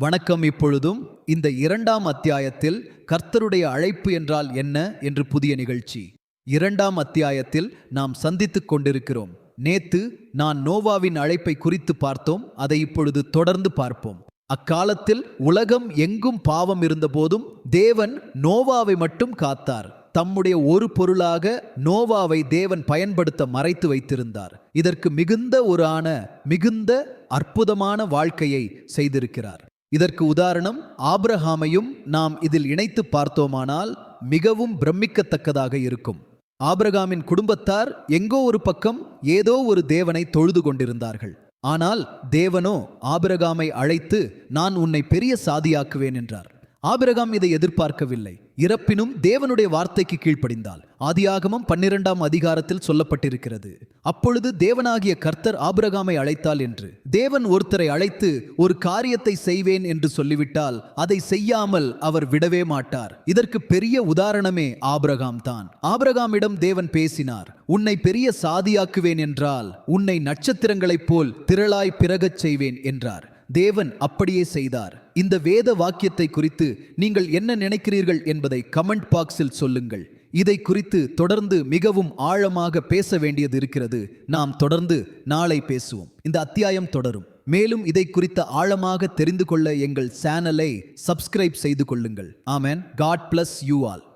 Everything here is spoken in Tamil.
வணக்கம் இப்பொழுதும் இந்த இரண்டாம் அத்தியாயத்தில் கர்த்தருடைய அழைப்பு என்றால் என்ன என்று புதிய நிகழ்ச்சி. இரண்டாம் அத்தியாயத்தில் நாம் சந்தித்துக் கொண்டிருக்கிறோம். நேத்து நான் நோவாவின் அழைப்பை குறித்து பார்த்தோம். அதை இப்பொழுது தொடர்ந்து பார்ப்போம். அக்காலத்தில் உலகம் எங்கும் பாவம் இருந்தபோதும் தேவன் நோவாவை மட்டும் காத்தார். தம்முடைய ஒரு பொருளாக நோவாவை தேவன் பயன்படுத்த மறைத்து வைத்திருந்தார். இதற்கு மிகுந்த ஒரு ஆன மிகுந்த அற்புதமான வாழ்க்கையை செய்திருக்கிறார். இதற்கு உதாரணம் ஆபிரகாமையும் நாம் இதில் இணைத்து பார்த்தோமானால் மிகவும் பிரமிக்கத்தக்கதாக இருக்கும். ஆபிரகாமின் குடும்பத்தார் எங்கோ ஒரு பக்கம் ஏதோ ஒரு தேவனை தொழுது கொண்டிருந்தார்கள். ஆனால் தேவனோ ஆபிரகாமை அழைத்து நான் உன்னை பெரிய சாதியாக்குவேன் என்றார். ஆபிரகாம் இதை எதிர்பார்க்கவில்லை. இறப்பினும் தேவனுடைய வார்த்தைக்கு கீழ்ப்படிந்தால் ஆதியாகமம் பன்னிரெண்டாம் அதிகாரத்தில் சொல்லப்பட்டிருக்கிறது. அப்பொழுது தேவனாகிய கர்த்தர் ஆபிரகாமை அழைத்தால் என்று. தேவன் ஒருத்தரை அழைத்து ஒரு காரியத்தை செய்வேன் என்று சொல்லிவிட்டால் அதை செய்யாமல் அவர் விடவே மாட்டார். இதற்கு பெரிய உதாரணமே ஆபிரகாம் தான். ஆபிரகாமிடம் தேவன் பேசினார் உன்னை பெரிய சாதியாக்குவேன் என்றால் உன்னை நட்சத்திரங்களைப் போல் திரளாய் பிறகச் செய்வேன் என்றார். தேவன் அப்படியே செய்தார். இந்த வேத வாக்கியத்தை குறித்து நீங்கள் என்ன நினைக்கிறீர்கள் என்பதை கமெண்ட் பாக்ஸில் சொல்லுங்கள். இதை குறித்து தொடர்ந்து மிகவும் ஆழமாக பேச வேண்டியது இருக்கிறது. நாம் தொடர்ந்து நாளை பேசுவோம். இந்த அத்தியாயம் தொடரும். மேலும் இதை குறித்த ஆழமாக தெரிந்து கொள்ள எங்கள் சேனலை சப்ஸ்கிரைப் செய்து கொள்ளுங்கள். Amen. God bless you all.